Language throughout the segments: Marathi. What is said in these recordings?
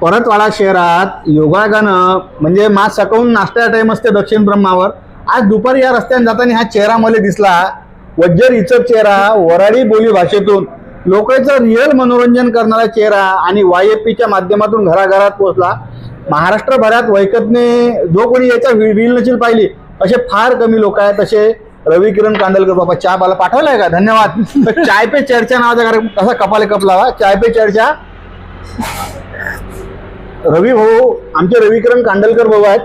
परतवाडा शहरात योगागानं म्हणजे मा सकाळून नाश्त्याचा टाइम असते दक्षिण ब्रह्मावर. आज दुपारी या रस्त्याने जाताना हा चेहरा मला दिसला. वज्जर इचक चेहरा वराडी बोली भाषेतून. लोकांचं रिअल मनोरंजन करणारा चेहरा आणि वायपीच्या माध्यमातून घराघरात पोहोचला. महाराष्ट्रभरात वैकतने जो कोणी याच्या रील नशील पाहिली असे फार कमी लोक आहेत. असे रवी किरण कांडलकर बाबा चहा मला पाठवलाय का? धन्यवाद. चाय पे चर्चा नावाचा कार्यक्रम कसा कपाले कपलावा चाय पे चर्चा. रवी भाऊ आमचे रविकिरण कांडलकर भाऊ आहेत.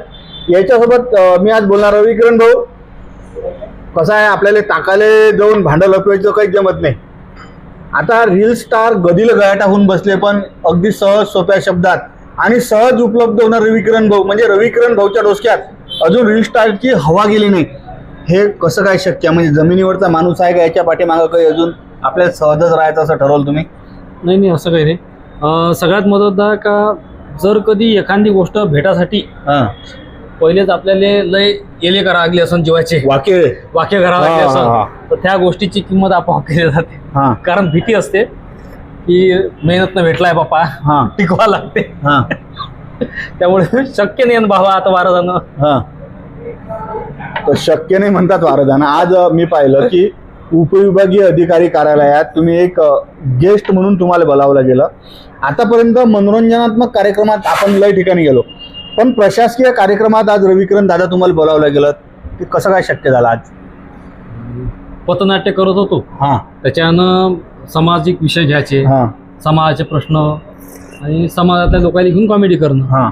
याच्यासोबत मी आज बोलणार रविकिरण भाऊ. कसं आहे आपल्याला टाकाले जाऊन भांडं लपवायचं काही जमत नाही. आता रील स्टार गदीला गळा टाकून बसले पण अगदी सहज सोप्या शब्दात आणि सहज उपलब्ध होणार रविकिरण भाऊ. म्हणजे रविकिरण भाऊच्या डोसक्यात अजून रील स्टारची हवा गेली नाही. हे कसं काय शक्य? आहे? म्हणजे जमिनीवरचा माणूस आहे का? याच्या पाठीमागं काही अजून आपल्याला सहजच राहायचं असं ठरवलं तुम्ही? नाही नाही असं काही नाही. सगळ्यात महत्त्वाचं का जर कधी एखादी गोष्ट भेटासाठी हां. पहिलेच आपल्याला लय येले करा लागले असन जीवाचे. वाक्य वाक्य करा लागले. असन. तर त्या गोष्टीची किंमत आपोआप केली जाते. कारण भीती असते की मेहनतनं भेटलाय बापा. हां. टिकवा लागते. हां. त्यामुळे शक्य नाही भावा आता बारा जण. शक्य नाही म्हणतात वारदाना आज अ, मी पाहिलं की उपविभागीय अधिकारी कार्यालयात तुम्ही एक गेस्ट म्हणून तुम्हाला बोलावलं गेलं. आतापर्यंत मनोरंजनात्मक कार्यक्रमात आपण लय ठिकाणी गेलो. पण प्रशासकीय कार्यक्रमात आज रविकिरण दादा तुम्हाला बोलावलं गेलं. ते कसं काय शक्य झालं आज? पथनाट्य करत होतो. हां. त्याच्यानं सामाजिक विषय घ्यायचे हां. समाजाचे प्रश्न आणि समाजातल्या लोकांना घेऊन कॉमेडी करणं. हां.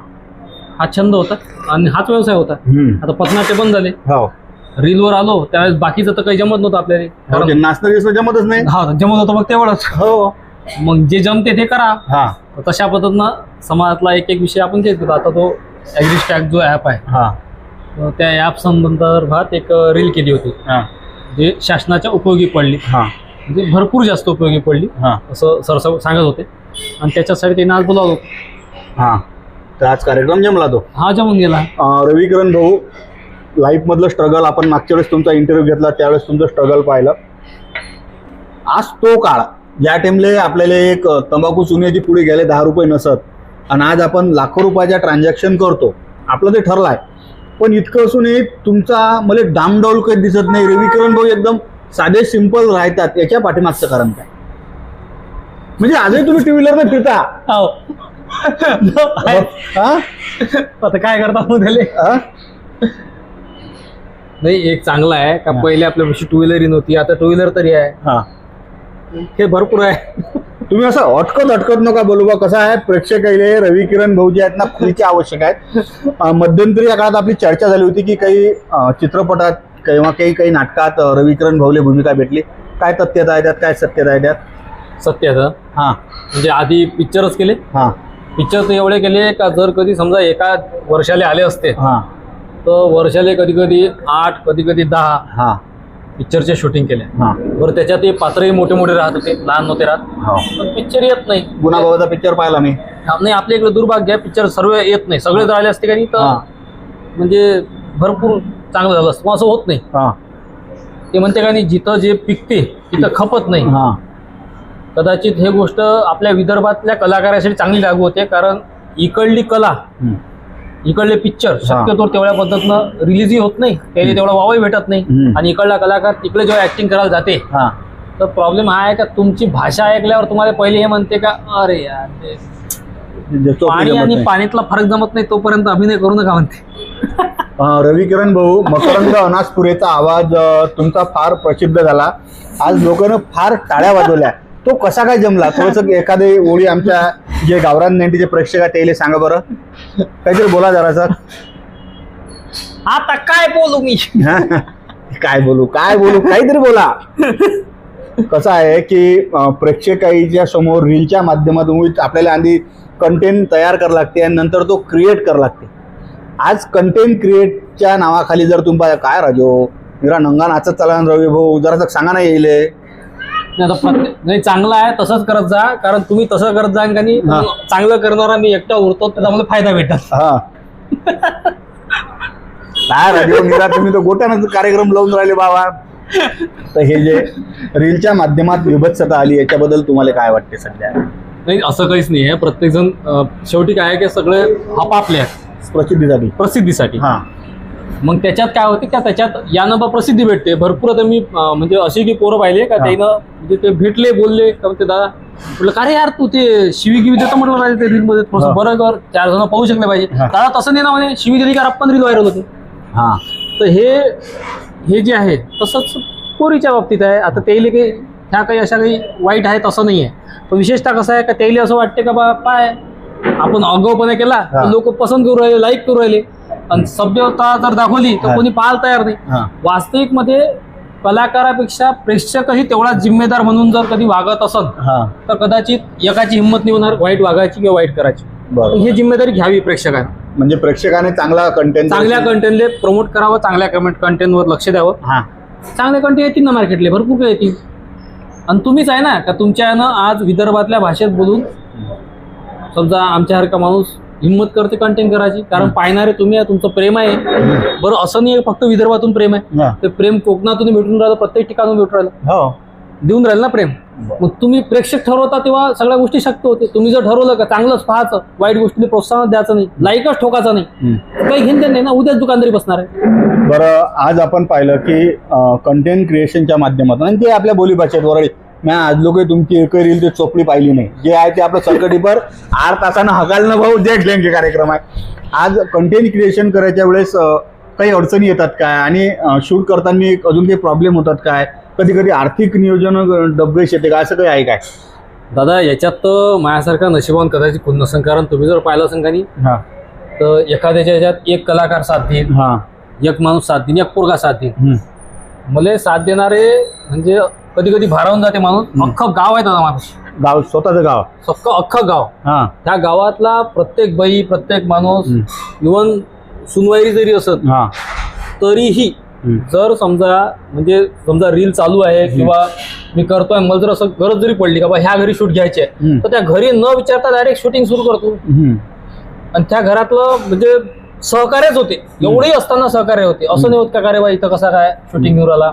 हा छंद होता आणि हाच व्यवसाय होता. हम्म. आता पथनाट्य बंद झाले. हो. रीलवर आलो त्यावेळेस बाकीचं तर काही जमत नव्हतं आपल्याला. हो, कारण नाचणं जमतच नाही. हा जमत होतं मग तेवढंच. हो. मग जे जमते ते करा. हां. तर तशा पद्धतीनं समाजातला एक एक विषय आपण घेत होतो. आता तो ॲग्रिस्टॅक जो ॲप आहे हां. तर त्या ॲप संदर्भात एक रील केली होती. हां. जे शासनाच्या उपयोगी पडली. हां. म्हणजे भरपूर जास्त उपयोगी पडली. हां. असं सर सांगत होते. आणि त्याच्यासाठी त्यांनी आज बोलावलं. हां. तर आज कार्यक्रम जमला तो. हा जमून गेला. अं, रविकिरण भाऊ लाईफमधलं स्ट्रगल आपण मागच्या वेळेस तुमचा इंटरव्ह्यू घेतला त्यावेळेस तुमचं स्ट्रगल पाहिलं. आज तो काळ ज्या टाइमले आपल्याला एक तंबाखू चुन्याची पुढे गेले दहा रुपये नसत. आणि आज आपण लाखो रुपयाच्या ट्रान्झॅक्शन करतो. आपलं ते ठरलं आहे पण इतकं असूनही तुमचा मला डामडौल काही दिसत नाही. रविकिरण भाऊ एकदम साधे सिंपल राहतात. याच्या पाठीमागचं कारण काय? म्हणजे आजही तुम्ही टू व्हीलरने फिरता. हो? आता काय करता मग त्याले? नाही एक चांगला आहे का. पहिले आपल्यापाशी टू व्हीलर नव्हती आता टू व्हीलर तरी आहे. हा. हे भरपूर आहे. तुम्ही असं अटकत अटकत नका बोलू बा कसं आहे प्रेक्षकाईले रवी किरण भाऊ जे आहेत ना खुलीचे आवश्यक आहेत. मध्यंतरी या काळात आपली चर्चा झाली होती की काही चित्रपटात किंवा काही काही नाटकात रवी किरण भाऊले भूमिका भेटली. काय तथ्यता आहे त्यात काय सत्यता आहे त्यात सत्याचं हां. म्हणजे आधी पिक्चरच केले. हां. पिक्चर तर एवढे केले का जर कधी समजा एका वर्षाले आले असते हां. तर वर्षाले कधी कधी आठ कधी कधी दहा हां. पिक्चरचे शूटिंग केले. हां. बरं त्याच्यात हे पात्रही मोठे मोठे राहत होते लहान नव्हते राहत. हो. पण पिक्चर येत नाही. गुन्हा भावाचा पिक्चर पाहिला मी. नाही आपल्या इकडे दुर्भाग्य आहे पिक्चर सर्व येत नाही. सगळेच राहिले असते का नाही हां. तर म्हणजे भरपूर चांगलं झालं असतं. पण असं होत नाही. हां. ते म्हणते का नाही जिथं जे पिकते तिथं खपत नाही. हां. कदाचित हे गोष्ट आपल्या विदर्भातल्या कलाकारासाठी चांगली लागू होते कारण इकडली कला हम्म. इकडले पिक्चर शक्यतो तेवढ्या पद्धतीनं रिलीजही होत नाही. त्याला तेवढा वावही भेटत नाही. आणि इकडला कलाकार तिकडे जेव्हा ऍक्टिंग करायला जाते तर प्रॉब्लेम हा आहे का तुमची भाषा ऐकल्यावर तुम्हाला पहिले हे म्हणते का अरे यार पाणी आणि नाही. पाणीतला फरक जमत नाही तोपर्यंत अभिनय करू नका म्हणते. रवी किरण भाऊ मकरंद अनासपुरेचा आवाज तुमचा फार प्रसिद्ध झाला. आज लोकांना फार टाळ्या वाजवल्या. तो कसा काय जमला? थोडस एखादी ओळी आमच्या जे गावरान नेंटीचे प्रेक्षक आहेत त्याला सांगा बरं. काहीतरी बोला जरा सर. आता काय बोलू मी? काय बोलू? काय बोलू? काहीतरी बोला. कसं आहे की प्रेक्षकाईच्या समोर रीलच्या माध्यमातून आपल्याला आधी कंटेंट तयार करावं लागते आणि नंतर तो क्रिएट करावं लागते. आज कंटेंट क्रिएटच्या नावाखाली जर तुम्हाला काय राजो? निरा नंगा नाचत चाला ना रवी भाऊ? जरा सांगा ना येईल नाही आता प्रत्येक नाही चांगलं आहे तसंच करत जा कारण तुम्ही तसं करत जा नाही हा. चांगलं करणारा मी एकटा उरतो त्याचा मला फायदा भेटत. हा. निरा तुम्ही तर गोट्यानं कार्यक्रम लावून राहिले बाबा. तर हे जे रीलच्या माध्यमात विभत्सता आली याच्याबद्दल तुम्हाला काय वाटते सध्या? नाही असं काहीच नाही आहे. प्रत्येकजण अं, शेवटी काय आहे की सगळे आपापले आहेत. प्रसिद्धीसाठी. प्रसिद्धीसाठी. हा. मग त्याच्यात काय होते का त्याच्यात यानं बा प्रसिद्धी भेटते. भरपूर आता मी म्हणजे अशी की पोरं पाहिले का. त्यानं म्हणजे ते भेटले बोलले. का ते दादा म्हटलं का रे यार तू ते शिवी गिवी देतो म्हटलं राहिले ते रील मध्ये. बरं कर चार जण पाहू शकले पाहिजे. दादा तसं नाही ना म्हणे शिवी दिली का आपण रील व्हायरल होते? हा. तर हे हे जे आहे तसंच पोरीच्या बाबतीत आहे. आता त्याला काही ह्या काही अशा काही वाईट आहे तसं नाही आहे पण विशेषतः कसं आहे का त्याला असं वाटते का बा पाय आपण अगाऊपणा केला. लोक पसंत करू राहिले लाईक करू राहिले. आणि सभ्यता जर दाखवली तर. कोणी पाहायला तयार नाही. हा. वास्तविकमध्ये कलाकारापेक्षा प्रेक्षकही तेवढाच जिम्मेदार म्हणून जर कधी वागत असत तर कदाचित एकाची हिंमत नाही होणार वाईट वागायची किंवा वाईट करायची. ही जिम्मेदारी घ्यावी प्रेक्षकांनी. म्हणजे प्रेक्षकाने चांगला कंटेंट चांगल्या कंटेंटले प्रमोट करावं चांगल्या कमेंट कंटेंटवर लक्ष द्यावं. हा. चांगले कंटेंट येतील ना मार्केटले भरपूर काही येतील. आणि तुम्हीच आहे ना का तुमच्या आज विदर्भातल्या भाषेत बोलून समजा आमच्यासारखा माणूस हिंमत करते कंटेंट करायची. कारण पाहणारे तुम्ही आहे तुमचं प्रेम आहे. बरं असं नाही आहे फक्त विदर्भातून प्रेम आहे. हा. ते प्रेम कोकणातून भेटून राहिलं प्रत्येक ठिकाणून भेटून राहिलं. हो. देऊन राहिलं ना प्रेम? मग तुम्ही प्रेक्षक ठरवता तेव्हा सगळ्या गोष्टी शक्य होते. तुम्ही जर ठरवलं का चांगलंच पाहायचं वाईट गोष्टीला प्रोत्साहन द्यायचं नाही लाईकच ठोकायचं नाही. काही देणं नाही ना उद्याच दुकानदारी बसणार आहे. बरं आज आपण पाहिलं की कंटेंट क्रिएशनच्या माध्यमातून आणि ते आपल्या बोलीभाषेत वरळी मी आज लोक तुमची एक रील ते चोपडी पाहिली नाही। जे आहे ते आपलं सरकटीपर आठ तासानं हकालणं भाऊ जे घेण्याचे कार्यक्रम आहे आज कंटेंट क्रिएशन करायच्या वेळेस काही अडचणी येतात काय? आणि शूट करताना अजून काही प्रॉब्लेम होतात काय? कधी कधी आर्थिक नियोजन डबगेश येते का? असं काही आहे काय? दादा याच्यात तर माझ्यासारखा नशिबान कदाचित कोण नसेल कारण तुम्ही जर पाहिलं असेल का नाही हा. तर एखाद्याच्या याच्यात एक कलाकार साथ देईल हा. एक माणूस साथ देईल एक पोरगा साथ देईल. हम्म. मला साथ देणारे म्हणजे कधी कधी भारावून जाते माणूस. अख्खं गाव आहे दादा माणूस. गाव स्वतःचं गाव. अख्खं अख्खं गाव. हा. त्या गावातला प्रत्येक बाई प्रत्येक माणूस. इवन सुनवाईरी जरी असत हा. तरीही. जर समजा म्हणजे समजा रील चालू आहे किंवा मी करतोय मला जर असं गरज जरी पडली का बा ह्या घरी शूट घ्यायची. तर त्या घरी न विचारता डायरेक्ट शूटिंग सुरू करतो. आणि त्या घरातलं म्हणजे सहकार्यच होते. एवढेही असताना सहकार्य होते. असं नाही होत का रे बा इथं कसा काय शूटिंग घेऊन आला.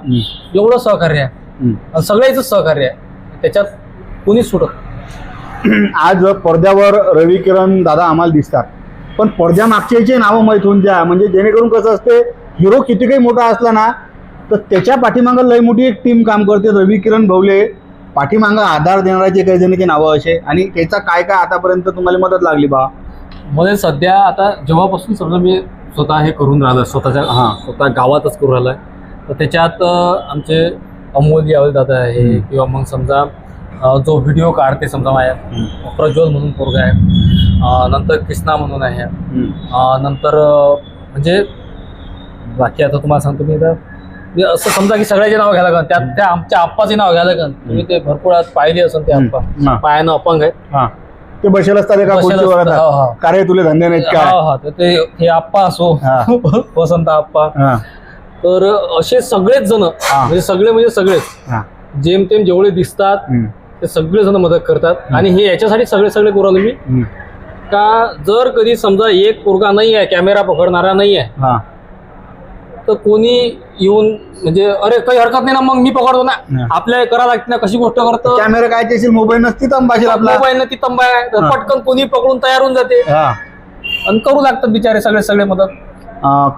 एवढं सहकार्य आहे. सगळ्याच सहकार्य आहे. त्याच्यात कोणीच सुटत आज पडद्यावर रवी किरण दादा आम्हाला दिसतात. पण पडद्या मागच्याचे नावं माहीत होऊन द्या. म्हणजे जेणेकरून कसं असते हिरो किती काही मोठा असला ना तर त्याच्या पाठीमागं लय मोठी एक टीम काम करते रवी किरण भवले. पाठीमागं आधार देणाऱ्याचे काही जणांची नावं असे. आणि त्याचा काय काय आतापर्यंत तुम्हाला मदत लागली बा? मध्ये सध्या आता जेव्हापासून समजा मी स्वतः हे करून राहिलं स्वतःच्या हां. स्वतः गावातच करून राहिलं तर त्याच्यात आमचे अमोल यावल दादा आहे. किंवा मग समजा जो व्हिडिओ काढते समजा माझ्या प्रज्वल म्हणून पोरगा आहे. नंतर कृष्णा म्हणून आहे. नंतर म्हणजे बाकी आता तुम्हाला सांगतो मी म्हणजे असं समजा की सगळ्याचे नाव घ्यायला लागन त्यात त्या आमच्या आप्पाचे नाव घ्यायला लागन तुम्ही ते भरपूर आज पाहिले असेल ते. आप्पा. पायानं अपंग आहे. ते बसेल असतात आता. हो, हो. का तुले धंदे नाहीत? तर ते आप्पा असो. वसंत आप्पा. तर असे सगळेच जण म्हणजे सगळे म्हणजे सगळेच. जेमतेम जेवढे दिसतात. ते सगळे जण मदत करतात. आणि हे याच्यासाठी सगळे सगळे करू मी. का जर कधी समजा एक पोरगा नाही आहे कॅमेरा पकडणारा नाही आहे हा. तर कोणी येऊन म्हणजे अरे काही हरकत नाही ना मग मी पकडतो ना. आपल्या करा लागते ना कशी गोष्ट करतो? कॅमेरा काय त्याची मोबाईल नसती तंबाशील आपला. मोबाईल ती तंबा आहे तर. पटकन कोणी पकडून तयार होऊन जाते. आणि करू लागतात बिचारे सगळे सगळे मदत.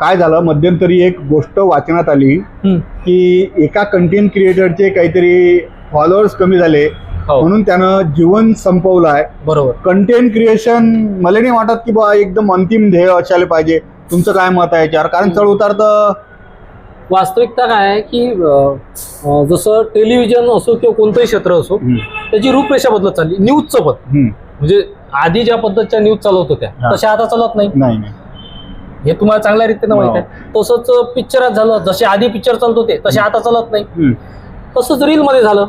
काय झालं? मध्यंतरी एक गोष्ट वाचण्यात आली. की एका कंटेंट क्रिएटरचे काहीतरी फॉलोअर्स कमी झाले. हो. म्हणून त्यानं जीवन संपवलं आहे बरोबर. कंटेंट क्रिएशन मला नाही वाटत की बा एकदम अंतिम ध्येय असायला पाहिजे. तुमचं काय मत आहे याच्यावर? कारण चढ उतार तर वास्तविकता काय आहे की जसं टेलिव्हिजन असो किंवा कोणतंही क्षेत्र असो त्याची रूपरेषा बदलत चालली. न्यूजचं पण. म्हणजे आधी ज्या पद्धतीच्या न्यूज चालवत होत्या. तशा आता चालत नाही. हे तुम्हाला चांगल्या रीतीनं माहीत हो. आहे तसंच पिक्चरात झालं जसे आधी पिक्चर चालत होते तसे आता चालत नाही. तसंच रील मध्ये झालं.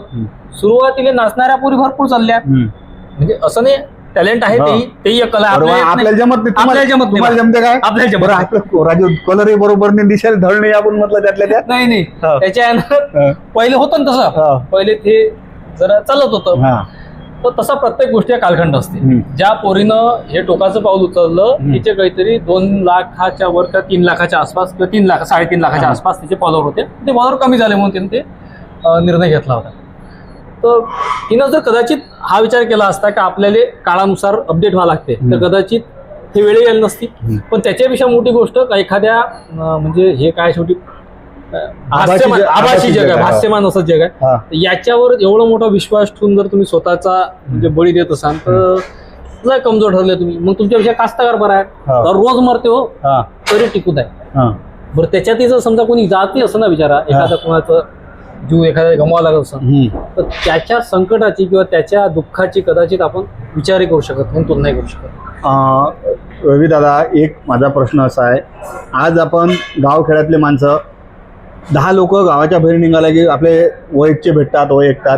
सुरुवातीला नाचणाऱ्या पोरी भरपूर चालल्या. म्हणजे असं नाही टॅलेंट आहे हो. तेही कला आपल्याला. जमत नाही आपल्याला तुम्हाला जमत नाही. तुम्हाला जमते काय आपल्याला जमत बरं नाही. आपलं राजू कलरही बरोबर नाही धड नाही आपण म्हटलं त्यातल्या त्यात नाही नाही हो. त्याच्या हा. पहिले होतं ना तसं हा. पहिले ते जरा चालत होतं हा. तर तसा प्रत्येक गोष्टी कालखंड असते. ज्या पोरीनं हे टोकाचं पाऊल उचललं. तिचे काहीतरी दोन लाखाच्या वर किंवा तीन लाखाच्या आसपास किंवा तीन लाख साडेतीन लाखाच्या. आसपास तिचे फॉलोअर होते ते फॉलोअर कमी झाले म्हणून त्यांनी ते निर्णय घेतला होता तर तिनं जर कदाचित हा विचार केला असता की आपल्याला काळानुसार अपडेट व्हावं लागते. तर कदाचित हे वेळ यायला नसती. पण त्याच्यापेक्षा मोठी गोष्ट एखाद्या म्हणजे हे काय शेवटी हास्यमान आभासी जग आहे. हास्यमान असं जग आहे. याच्यावर एवढा मोठा विश्वास ठेवून जर तुम्ही स्वतःचा म्हणजे बळी देत असाल तर लय कमजोर ठरले तुम्ही. मग तुमच्यापेक्षा कास्तकार बरा आहे. तर रोज मरते हो तरी टिकूत आहे. बरं त्याच्यातही जर समजा कोणी जाती असं ना विचारा एखादा कोणाचं जीव एखाद्या गमवावा लागत असं. तर त्याच्या संकटाची किंवा त्याच्या दुःखाची कदाचित आपण विचारही करू शकत नाही तुलनाही करू शकत रवी दादा एक माझा प्रश्न असा आहे. आज आपण गावखेड्यातले माणसं दहा लोक गावाच्या बाहेर निघाला की आपले वैयकचे भेटतात वैयकतात.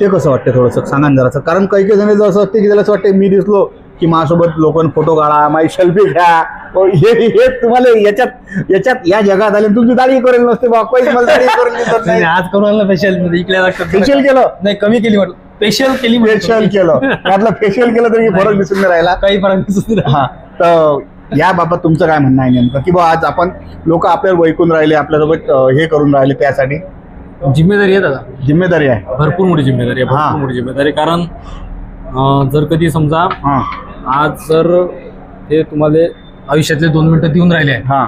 ते कसं वाटतं थोडंसं? सांगा जरासं. कारण काही काही जण असं असते की त्याला असं वाटतं मी दिसलो की माझ्यासोबत लोकांनी फोटो काढा माझी सेल्फी घ्या. अहो, हे हे तुम्हाला याच्यात याच्यात या जगात आले तुमची दाढी करेल नसते बा. काही दाढी करेल दिसत नाही आज फेशियल फेशियल केलं? नाही कमी केली म्हटलं. फेशियल केली. फेशियल केलं. त्यातलं फेशियल केलं तरी फरक दिसून नाही राहिला. काही फरक दिसत नाही. हा तर या बाबत तुमचं काय म्हणणं आहे नेमकं? की बा आज आपण लोक आपल्याला वैकून राहिले आपल्यासोबत अं, हे करून राहिले त्यासाठी? जिम्मेदारी आहे दादा. जिम्मेदारी आहे. भरपूर मोठी जिम्मेदारी आहे हा. भरपूर मोठी जिम्मेदारी कारण अं, जर कधी समजा हा. आज जर ते तुम्हाला आयुष्यातले दोन मिनिटं देऊन राहिले आहे हा.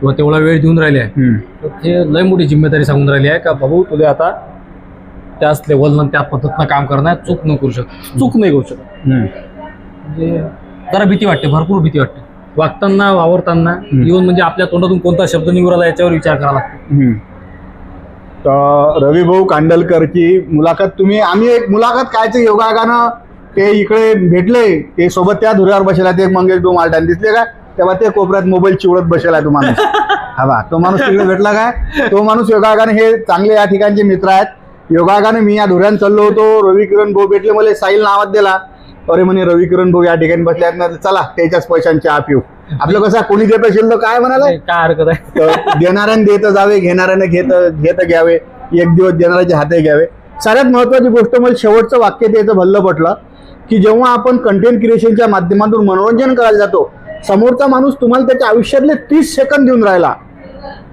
किंवा तेवढा वेळ देऊन राहिले आहे हम्म. तर ते लय मोठी जिम्मेदारी सांगून राहिली आहे का भाऊ तुला आता त्याच लेवलनं त्या पद्धतीनं काम करणं आहे, चूक न करू शकत चूक नाही करू शकत. हम्म. म्हणजे जरा भीती वाटते भरपूर भीती वाटते. वागताना वावरताना येऊन म्हणजे आपल्या तोंडातून कोणता शब्द आला याच्यावर विचार करावा लागतो. रवी भाऊ कांडलकरची मुलाखत तुम्ही आम्ही एक मुलाखत कायचे योगायोगानं ते इकडे भेटले ते सोबत त्या धुऱ्यावर बसला ते मंगेश डो मालटान दिसले का? तेव्हा ते कोपऱ्यात मोबाईल चिवडत बसेला तो माणूस. हा बा तो माणूस तिकडे भेटला काय तो माणूस योगायोगाने हे चांगले या ठिकाणचे मित्र आहेत. योगायोगाने मी या धुऱ्यान चाललो होतो रवी किरण भाऊ भेटले मला साईल नावात दिला. अरे म्हणे रवी किरण भाऊ या ठिकाणी बसले आहेत ना चला त्याच्याच पैशांची चहा पिऊ आपलं कसं कोणी देत असेल तर काय म्हणाला काय हरकत आहे? तर देणाऱ्याने देत जावे घेणाऱ्याने घेत घेत घ्यावे एक दिवस देणाऱ्याचे हाते घ्यावे. सगळ्यात महत्वाची गोष्ट मला शेवटचं वाक्य त्याचं भल्लं पटलं की जेव्हा आपण कंटेंट क्रिएशनच्या माध्यमातून मनोरंजन करायला जातो समोरचा माणूस तुम्हाला त्याच्या आयुष्यातले तीस सेकंद देऊन राहिला.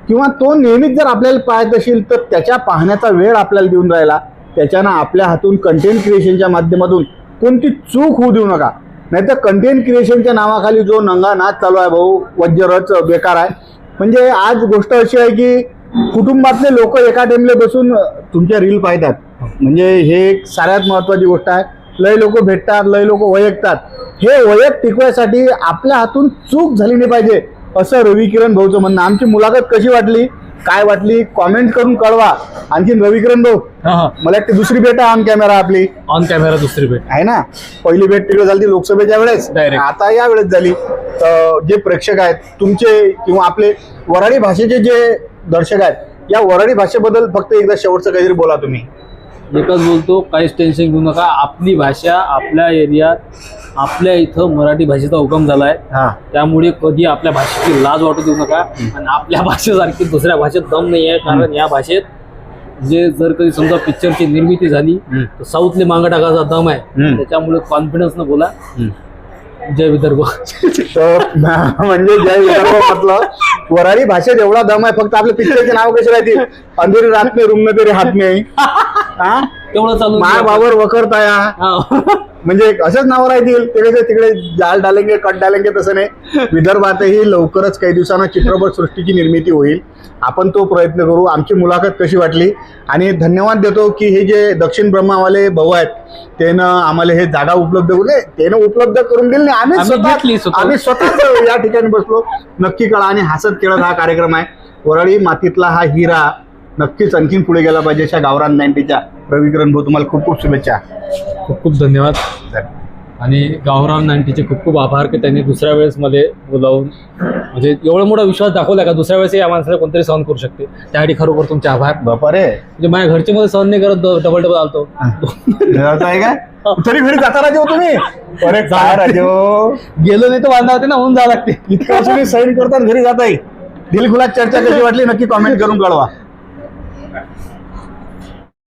किंवा तो नेहमीच जर आपल्याला पाहत असेल तर त्याच्या पाहण्याचा वेळ आपल्याला देऊन राहिला. त्याच्यानं आपल्या हातून कंटेंट क्रिएशनच्या माध्यमातून कोणती चूक होऊ देऊ नका. नाहीतर कंटेंट क्रिएशनच्या नावाखाली जो नंगा नाच चालू आहे भाऊ वज्रच बेकार आहे. म्हणजे आज गोष्ट अशी आहे की कुटुंबातले लोक एका टाइमला बसून तुमच्या रील पाहतात. म्हणजे हे एक सगळ्यात महत्वाची गोष्ट आहे. लय लोक भेटतात लय लोक वैयकतात हे वयक टिकवायसाठी आपल्या हातून चूक झाली नाही पाहिजे असं रवी किरण भाऊचं म्हणणं. आमची मुलाखत कशी वाटली? काय वाटली कॉमेंट करून कळवा. आणखीन रवी किरण भाऊ मला वाटते दुसरी भेट आहे ऑन कॅमेरा आपली. ऑन कॅमेरा दुसरी भेट. आहे ना? पहिली भेट तिकडे झाली लोकसभेच्या वेळेस. आता या वेळेस झाली. तर जे प्रेक्षक आहेत तुमचे किंवा आपले वराडी भाषेचे जे दर्शक आहेत या वराडी भाषेबद्दल फक्त एकदा शेवटचं काहीतरी बोला तुम्ही. एकच बोलतो काहीच टेन्शन घेऊ नका. आपली भाषा आपल्या एरियात आपल्या इथं मराठी भाषेचा उगम झालाय. हा. त्यामुळे कधी आपल्या भाषेची लाज वाटू देऊ नका. आणि आपल्या भाषेसारखी दुसऱ्या भाषेत दम नाही आहे कारण या भाषेत जे जर कधी समजा पिक्चरची निर्मिती झाली. तर साऊथले मागं टाकायचा दम आहे. त्याच्यामुळे कॉन्फिडन्स न बोला. जय विदर्भ. म्हणजे जय विदर्भ म्हटलं. वराडी भाषेत एवढा दम आहे फक्त आपल्या पिक्चरचे नाव कसे राहतील अंधेरी रात रूम में तेरे हात में हा? तेवढं चालू माय वखरताया. म्हणजे असंच नावं राहतील. ते कसं तिकडे जाल डालेंगे कट डालेंगे तसं नाही. विदर्भातही लवकरच काही दिवसांना चित्रपट सृष्टीची निर्मिती होईल. आपण तो प्रयत्न करू. आमची मुलाखत कशी वाटली? आणि धन्यवाद देतो की हे जे दक्षिण ब्रह्मावाले भाऊ आहेत त्यानं आम्हाला हे जागा उपलब्ध नाही, त्यानं उपलब्ध करून दिली आम्ही. आम्ही स्वतःच या ठिकाणी बसलो. नक्की कळा. आणि हसत खेळत हा कार्यक्रम आहे. वरळी मातीतला हा हिरा. नक्कीच आणखीन पुढे गेला पाहिजे अशा गावरान नाईन्टीच्या. रविकिरण भाऊ तुम्हाला खूप खूप शुभेच्छा. खूप खूप धन्यवाद. आणि गावराम नाईन्टीचे खूप खूप आभार की त्यांनी दुसऱ्या वेळेस मध्ये बोलावून म्हणजे एवढा मोठा विश्वास दाखवला का दुसऱ्या वेळेस या माणसाला कोणतरी सहन करू शकते. त्यासाठी खरोखर तुमचे आभार. बापा रे म्हणजे माझ्या घरचे मध्ये सहन नाही करत डबल डबल आलतो. आहे काय तरी घरी जाता राजे हो तुम्ही. अरे काय राजे हो? गेलो नाही तर वांदा होते ना होऊन जावं लागते. इतकं सैन करतात घरी जाताय. दिलखुलास चर्चा कशी वाटली? नक्की कॉमेंट करून कळवा.